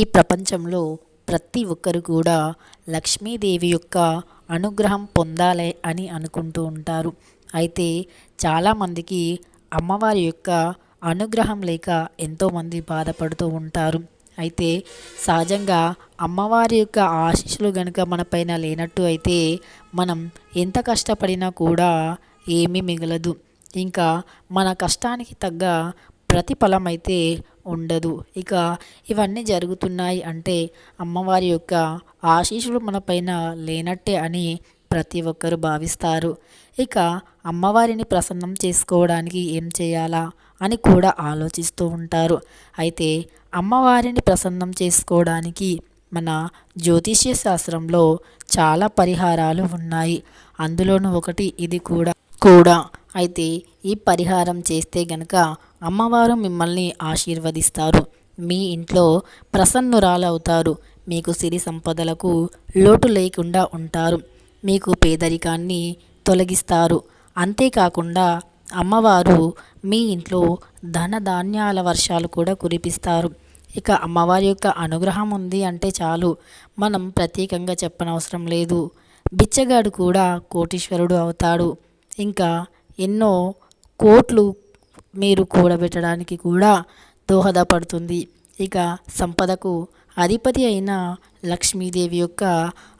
ఈ ప్రపంచంలో ప్రతి ఒక్కరు కూడా లక్ష్మీదేవి యొక్క అనుగ్రహం పొందాలి అని అనుకుంటూ ఉంటారు. అయితే చాలామందికి అమ్మవారి యొక్క అనుగ్రహం లేక ఎంతోమంది బాధపడుతూ ఉంటారు. అయితే సహజంగా అమ్మవారి యొక్క ఆశీస్సులు కనుక మన పైన లేనట్టు అయితే మనం ఎంత కష్టపడినా కూడా ఏమీ మిగలదు. ఇంకా మన కష్టానికి తగ్గ ప్రతిఫలం అయితే ఉండదు. ఇక ఇవన్నీ జరుగుతున్నాయి అంటే అమ్మవారి యొక్క ఆశీస్సులు మన పైన లేనట్టే అని ప్రతి ఒక్కరు భావిస్తారు. ఇక అమ్మవారిని ప్రసన్నం చేసుకోవడానికి ఏం చేయాలా అని కూడా ఆలోచిస్తూ ఉంటారు. అయితే అమ్మవారిని ప్రసన్నం చేసుకోవడానికి మన జ్యోతిష్య శాస్త్రంలో చాలా పరిహారాలు ఉన్నాయి. అందులోనూ ఒకటి ఇది కూడా కూడా. అయితే ఈ పరిహారం చేస్తే గనక అమ్మవారు మిమ్మల్ని ఆశీర్వదిస్తారు. మీ ఇంట్లో ప్రసన్నురాలు అవుతారు మీకు సిరి సంపదలకు లోటు లేకుండా ఉంటారు. మీకు పేదరికాన్ని తొలగిస్తారు. అంతేకాకుండా అమ్మవారు మీ ఇంట్లో ధన ధాన్యాల వర్షాలు కూడా కురిపిస్తారు. ఇక అమ్మవారి యొక్క అనుగ్రహం ఉంది అంటే చాలు. మనం ప్రత్యేకంగా చెప్పనవసరం లేదు. బిచ్చగాడు కూడా కోటీశ్వరుడు అవుతాడు. ఇంకా ఎన్నో కోట్లు మీరు కూడబెట్టడానికి కూడా దోహదపడుతుంది. ఇక సంపదకు అధిపతి అయిన లక్ష్మీదేవి యొక్క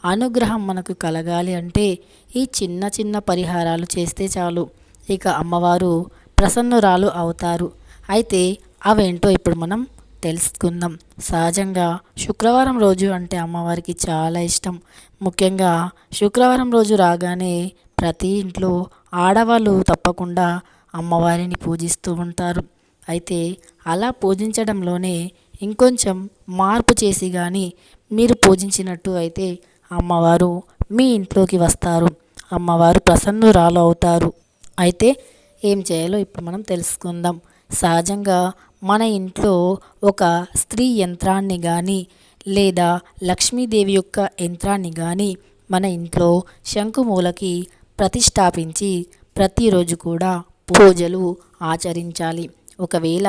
అనుగ్రహం మనకు కలగాలి అంటే ఈ చిన్న చిన్న పరిహారాలు చేస్తే చాలు. ఇక అమ్మవారు ప్రసన్నురాలు అవుతారు. అయితే అవేంటో ఇప్పుడు మనం తెలుసుకుందాం. సహజంగా శుక్రవారం రోజు అంటే అమ్మవారికి చాలా ఇష్టం. ముఖ్యంగా శుక్రవారం రోజు రాగానే ప్రతి ఇంట్లో ఆడవాళ్ళు తప్పకుండా అమ్మవారిని పూజిస్తూ ఉంటారు. అయితే అలా పూజించడంలోనే ఇంకొంచెం మార్పు చేసి కానీ మీరు పూజించినట్టు అయితే అమ్మవారు మీ ఇంట్లోకి వస్తారు. అమ్మవారు ప్రసన్నురాలు అవుతారు. అయితే ఏం చేయాలో ఇప్పుడు మనం తెలుసుకుందాం. సహజంగా మన ఇంట్లో ఒక స్త్రీ యంత్రాన్ని కానీ లేదా లక్ష్మీదేవి యొక్క యంత్రాన్ని కానీ మన ఇంట్లో శంకుమూలకి ప్రతిష్టాపించి ప్రతిరోజు కూడా పూజలు ఆచరించాలి. ఒకవేళ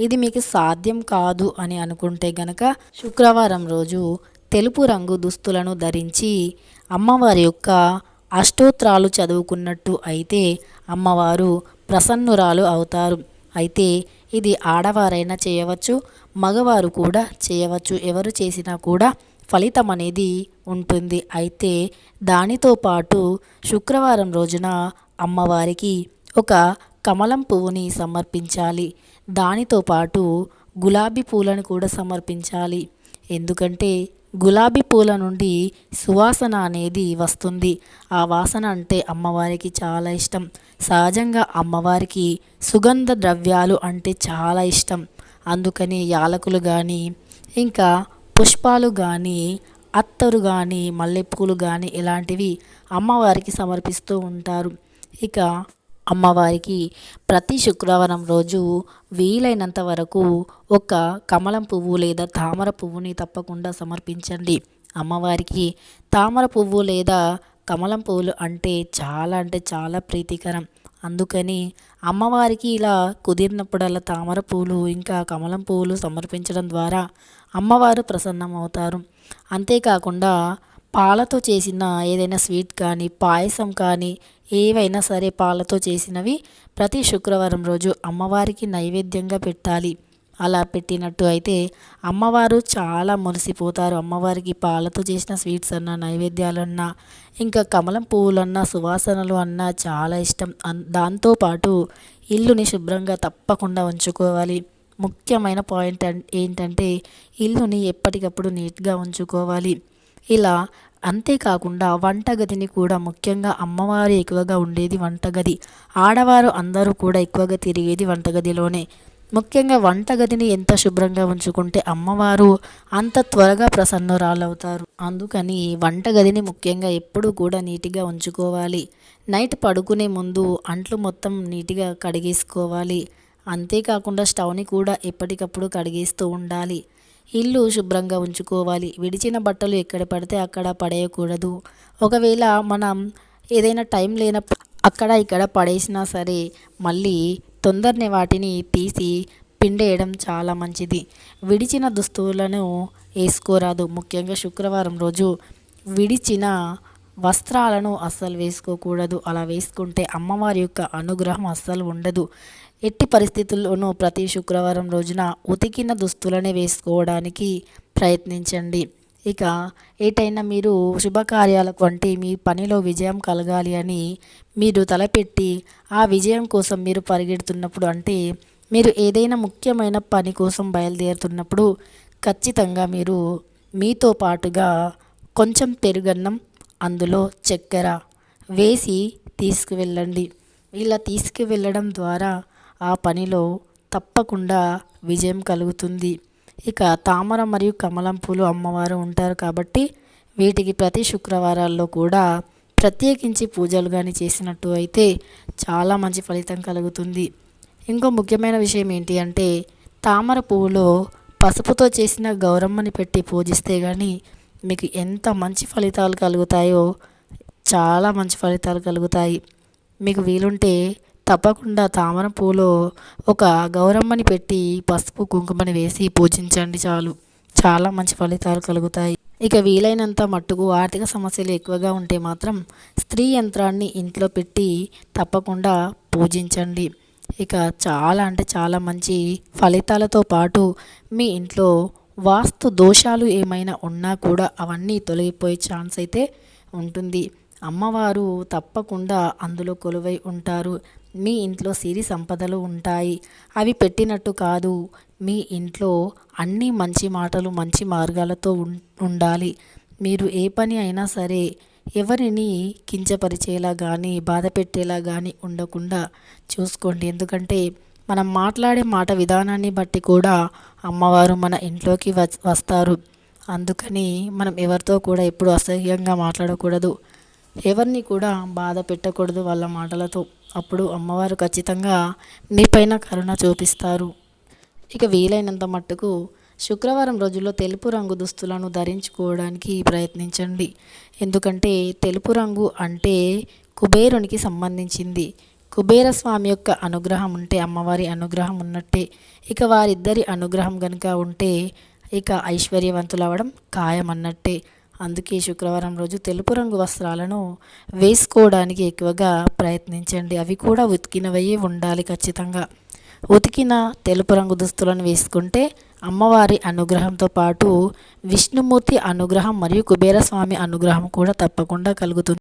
ఇది మీకు సాధ్యం కాదు అని అనుకుంటే గనక శుక్రవారం రోజు తెలుపు రంగు దుస్తులను ధరించి అమ్మవారి యొక్క అష్టోత్రాలు చదువుకున్నట్టు అయితే అమ్మవారు ప్రసన్నురాలు అవుతారు. అయితే ఇది ఆడవారైనా చేయవచ్చు మగవారు కూడా చేయవచ్చు. ఎవరు చేసినా కూడా ఫలితం అనేది ఉంటుంది. అయితే దానితో పాటు శుక్రవారం రోజున అమ్మవారికి ఒక కమలం పువ్వుని సమర్పించాలి. దానితో పాటు గులాబీ పూలను కూడా సమర్పించాలి. ఎందుకంటే గులాబీ పూల నుండి సువాసన అనేది వస్తుంది. ఆ వాసన అంటే అమ్మవారికి చాలా ఇష్టం. సహజంగా అమ్మవారికి సుగంధ ద్రవ్యాలు అంటే చాలా ఇష్టం. అందుకని యాలకులు కానీ ఇంకా పుష్పాలు కానీ అత్తరు కానీ మల్లెపూలు కానీ ఇలాంటివి అమ్మవారికి సమర్పిస్తూ ఉంటారు. ఇక అమ్మవారికి ప్రతి శుక్రవారం రోజు వీలైనంత వరకు ఒక కమలం పువ్వు లేదా తామర పువ్వుని తప్పకుండా సమర్పించండి. అమ్మవారికి తామర పువ్వు లేదా కమలం పువ్వులు అంటే చాలా అంటే చాలా ప్రీతికరం. అందుకని అమ్మవారికి ఇలా కుదిరినప్పుడల్లా తామర పువ్వులు ఇంకా కమలం పువ్వులు సమర్పించడం ద్వారా అమ్మవారు ప్రసన్నం అవుతారు అంతేకాకుండా పాలతో చేసిన ఏదైనా స్వీట్ కానీ పాయసం కానీ ఏవైనా సరే పాలతో చేసినవి ప్రతి శుక్రవారం రోజు అమ్మవారికి నైవేద్యంగా పెట్టాలి. అలా పెట్టినట్టు అయితే అమ్మవారు చాలా మురిసిపోతారు. అమ్మవారికి పాలతో చేసిన స్వీట్స్ అన్న నైవేద్యాలన్నా ఇంకా కమలం పువ్వులన్నా సువాసనలు అన్నా చాలా ఇష్టం. దాంతోపాటు ఇల్లుని శుభ్రంగా తప్పకుండా ఉంచుకోవాలి. ముఖ్యమైన పాయింట్ ఏంటంటే ఇల్లుని ఎప్పటికప్పుడు నీట్గా ఉంచుకోవాలి. ఇలా అంతేకాకుండా వంటగదిని కూడా ముఖ్యంగా అమ్మవారు ఎక్కువగా ఉండేది వంటగది. ఆడవారు అందరూ కూడా ఎక్కువగా తిరిగేది వంటగదిలోనే. ముఖ్యంగా వంటగదిని ఎంత శుభ్రంగా ఉంచుకుంటే అమ్మవారు అంత త్వరగా ప్రసన్నురాలవుతారు. అందుకని వంటగదిని ముఖ్యంగా ఎప్పుడూ కూడా నీట్గా ఉంచుకోవాలి. నైట్ పడుకునే ముందు అంట్లు మొత్తం నీట్గా కడిగేసుకోవాలి. అంతేకాకుండా స్టవ్ని కూడా ఎప్పటికప్పుడు కడిగేస్తూ ఉండాలి. ఇల్లు శుభ్రంగా ఉంచుకోవాలి. విడిచిన బట్టలు ఎక్కడ పడితే అక్కడ పడేయకూడదు. ఒకవేళ మనం ఏదైనా టైం లేనప్పుడు అక్కడ ఇక్కడ పడేసినా సరే మళ్ళీ తొందరనే వాటిని తీసి పిండేయడం చాలా మంచిది. విడిచిన దుస్తువులను వేసుకోరాదు. ముఖ్యంగా శుక్రవారం రోజు విడిచిన వస్త్రాలను అస్సలు వేసుకోకూడదు. అలా వేసుకుంటే అమ్మవారి యొక్క అనుగ్రహం అస్సలు ఉండదు. ఎట్టి పరిస్థితుల్లోనూ ప్రతి శుక్రవారం రోజున ఉతికిన దుస్తులనే వేసుకోవడానికి ప్రయత్నించండి. ఇక ఏటైనా మీరు శుభకార్యాలకు వంటి మీ పనిలో విజయం కలగాలి అని మీరు తలపెట్టి ఆ విజయం కోసం మీరు పరిగెడుతున్నప్పుడు అంటే మీరు ఏదైనా ముఖ్యమైన పని కోసం బయలుదేరుతున్నప్పుడు ఖచ్చితంగా మీరు మీతో పాటుగా కొంచెం పెరుగన్నం అందులో చక్కెర వేసి తీసుకువెళ్ళండి. ఇలా తీసుకువెళ్ళడం ద్వారా ఆ పనిలో తప్పకుండా విజయం కలుగుతుంది. ఇక తామర మరియు కమలం పూలు అమ్మవారు ఉంటారు కాబట్టి వీటికి ప్రతి శుక్రవారాల్లో కూడా ప్రత్యేకించి పూజలు కానీ చేసినట్టు అయితే చాలా మంచి ఫలితం కలుగుతుంది. ఇంకో ముఖ్యమైన విషయం ఏంటి అంటే తామర పువ్వులో పసుపుతో చేసిన గౌరమ్మని పెట్టి పూజిస్తే కానీ మీకు ఎంత మంచి ఫలితాలు కలుగుతాయో చాలా మంచి ఫలితాలు కలుగుతాయి. మీకు వీలుంటే తప్పకుండా తామర పూలో ఒక గౌరమ్మని పెట్టి పసుపు కుంకుమని వేసి పూజించండి చాలు. చాలా మంచి ఫలితాలు కలుగుతాయి. ఇక వీలైనంత మట్టుకు ఆర్థిక సమస్యలు ఎక్కువగా ఉంటే మాత్రం స్త్రీ యంత్రాన్ని ఇంట్లో పెట్టి తప్పకుండా పూజించండి. ఇక చాలా అంటే చాలా మంచి ఫలితాలతో పాటు మీ ఇంట్లో వాస్తు దోషాలు ఏమైనా ఉన్నా కూడా అవన్నీ తొలగిపోయే ఛాన్స్ అయితే ఉంటుంది. అమ్మవారు తప్పకుండా అందులో కొలువై ఉంటారు. మీ ఇంట్లో సిరి సంపదలు ఉంటాయి. అవి పెట్టినట్టు కాదు. మీ ఇంట్లో అన్ని మంచి మాటలు మంచి మార్గాలతో ఉండాలి. మీరు ఏ పని అయినా సరే ఎవరిని కించపరిచేలా కానీ బాధ పెట్టేలా కానీ ఉండకుండా చూసుకోండి. ఎందుకంటే మనం మాట్లాడే మాట విధానాన్ని బట్టి కూడా అమ్మవారు మన ఇంట్లోకి వస్తారు. అందుకని మనం ఎవరితో కూడా ఎప్పుడు అసహ్యంగా మాట్లాడకూడదు. ఎవరిని కూడా బాధ పెట్టకూడదు వాళ్ళ మాటలతో. అప్పుడు అమ్మవారు ఖచ్చితంగా మీపైన కరుణ చూపిస్తారు. ఇక వీలైనంత మట్టుకు శుక్రవారం రోజుల్లో తెలుపు రంగు దుస్తులను ధరించుకోవడానికి ప్రయత్నించండి. ఎందుకంటే తెలుపు రంగు అంటే కుబేరునికి సంబంధించింది. కుబేరస్వామి యొక్క అనుగ్రహం ఉంటే అమ్మవారి అనుగ్రహం ఉన్నట్టే ఇక వారిద్దరి అనుగ్రహం కనుక ఉంటే ఇక ఐశ్వర్యవంతులు అవ్వడం ఖాయం అన్నట్టే అందుకే శుక్రవారం రోజు తెలుపు రంగు వస్త్రాలను వేసుకోవడానికి ఎక్కువగా ప్రయత్నించండి. అవి కూడా ఉతికినవయ్యే ఉండాలి ఖచ్చితంగా. ఉతికిన తెలుపు రంగు దుస్తులను వేసుకుంటే అమ్మవారి అనుగ్రహంతో పాటు విష్ణుమూర్తి అనుగ్రహం మరియు కుబేరస్వామి అనుగ్రహం కూడా తప్పకుండా కలుగుతుంది.